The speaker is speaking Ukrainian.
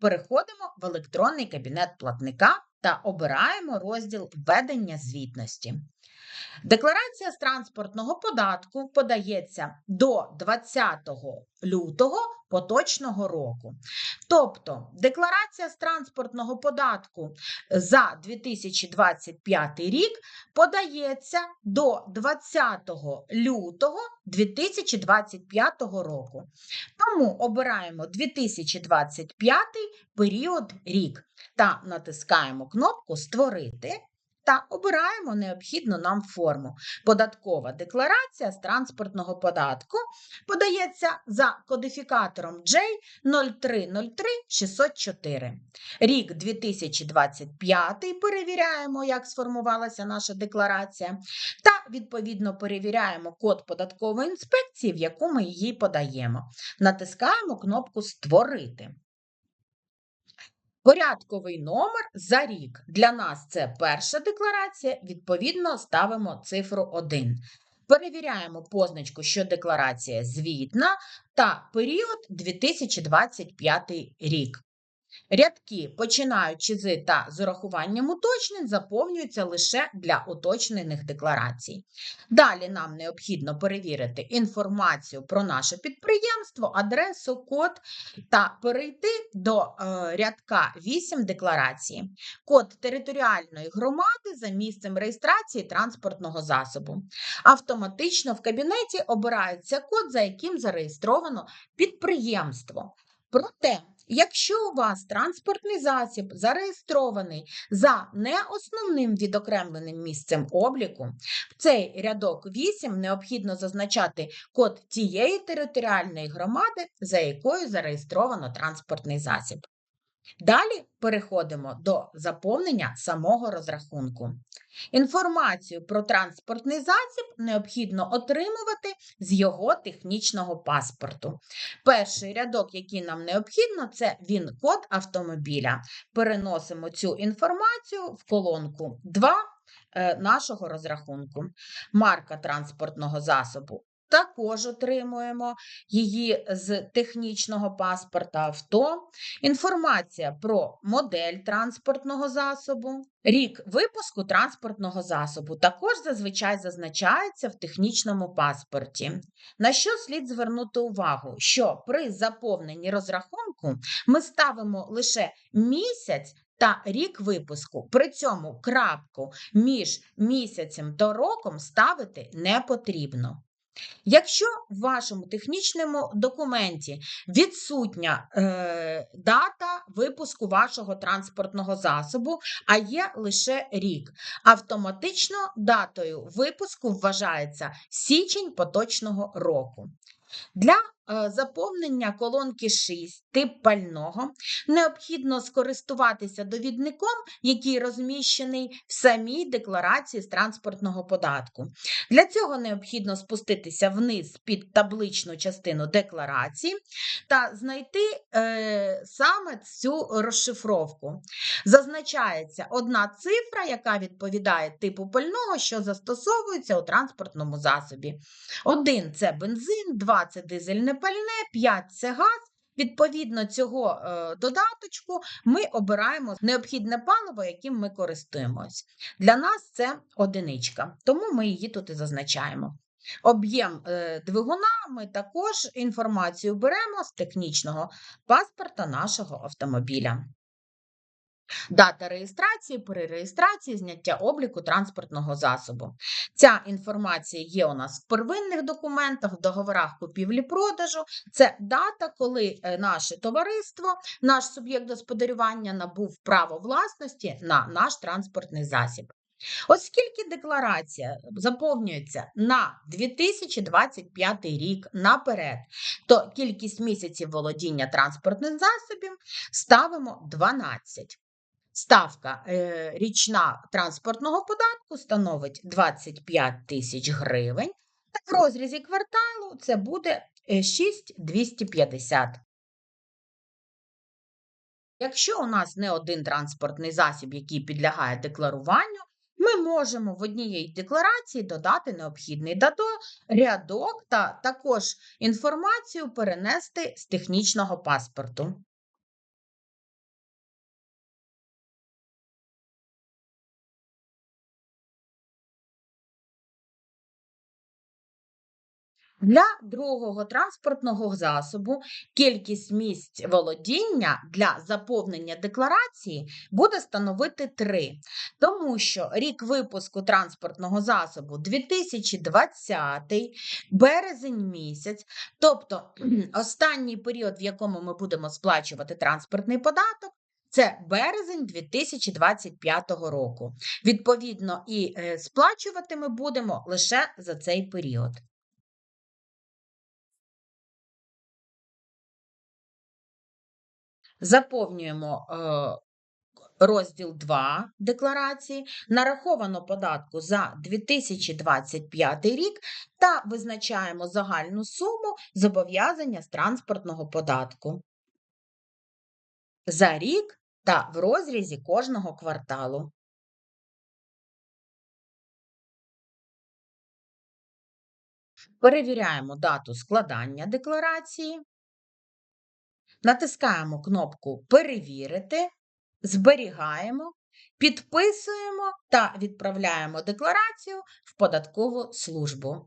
переходимо в електронний кабінет платника та обираємо розділ Ведення звітності. Декларація з транспортного податку подається до 20 лютого поточного року. Тобто декларація з транспортного податку за 2025 рік подається до 20 лютого 2025 року. Тому обираємо 2025 період рік та натискаємо кнопку Створити та обираємо необхідну нам форму. Податкова декларація з транспортного податку подається за кодифікатором J0303604. Рік 2025 перевіряємо, як сформувалася наша декларація, та відповідно перевіряємо код податкової інспекції, в яку ми її подаємо. Натискаємо кнопку Створити. Порядковий номер за рік. Для нас це перша декларація, відповідно, ставимо цифру 1. Перевіряємо позначку, що декларація звітна та період 2025 рік. Рядки, починаючи з та з урахуванням уточнень, заповнюються лише для уточнених декларацій. Далі нам необхідно перевірити інформацію про наше підприємство, адресу, код та перейти до е, рядка 8 декларації. Код територіальної громади за місцем реєстрації транспортного засобу. Автоматично в кабінеті обирається код, за яким зареєстровано підприємство. Проте, якщо у вас транспортний засіб зареєстрований за неосновним відокремленим місцем обліку, в цей рядок 8 необхідно зазначати код тієї територіальної громади, за якою зареєстровано транспортний засіб. Далі переходимо до заповнення самого розрахунку. Інформацію про транспортний засіб необхідно отримувати з його технічного паспорту. Перший рядок, який нам необхідно, це він-код автомобіля. Переносимо цю інформацію в колонку 2 е, нашого розрахунку. Марка транспортного засобу також отримуємо її з технічного паспорта авто, інформація про модель транспортного засобу, рік випуску транспортного засобу також зазвичай зазначається в технічному паспорті. На що слід звернути увагу? Що при заповненні розрахунку ми ставимо лише місяць. Та рік випуску. При цьому крапку між місяцем та роком ставити не потрібно. Якщо в вашому технічному документі відсутня е, дата випуску вашого транспортного засобу, а є лише рік, автоматично датою випуску вважається січень поточного року. Для заповнення колонки 6 тип пального необхідно скористуватися довідником, який розміщений в самій декларації з транспортного податку. Для цього необхідно спуститися вниз під табличну частину декларації та знайти е, саме цю розшифровку. Зазначається одна цифра, яка відповідає типу пального, що застосовується у транспортному засобі. Один це бензин, два це дизельне пальне, 5 це газ. Відповідно цього е, додаточку ми обираємо необхідне паливо, яким ми користуємось. Для нас це одиничка, тому ми її тут і зазначаємо. Об'єм е, двигуна ми також інформацію беремо з технічного паспорта нашого автомобіля. Дата реєстрації, при реєстрації, зняття обліку транспортного засобу. Ця інформація є у нас в первинних документах, в договорах купівлі-продажу. Це дата, коли е, наше товариство, наш суб'єкт господарювання набув право власності на наш транспортний засіб. Оскільки декларація заповнюється на 2025 рік наперед, то кількість місяців володіння транспортним засобів ставимо 12. Ставка е, річна транспортного податку становить 25 тисяч гривень, в розрізі кварталу це буде 6250. Якщо у нас не один транспортний засіб, який підлягає декларуванню, ми можемо в однієї декларації додати необхідний рядок та також інформацію перенести з технічного паспорту. Для другого транспортного засобу кількість місць володіння для заповнення декларації буде становити 3, тому що рік випуску транспортного засобу 2020, березень місяць, тобто останній період, в якому ми будемо сплачувати транспортний податок, це березень 2025 року. Відповідно, і е, сплачувати ми будемо лише за цей період. Заповнюємо е, розділ 2 декларації, нараховано податку за 2025 рік та визначаємо загальну суму зобов'язання з транспортного податку за рік та в розрізі кожного кварталу. Перевіряємо дату складання декларації натискаємо кнопку Перевірити, зберігаємо, підписуємо та відправляємо декларацію в податкову службу.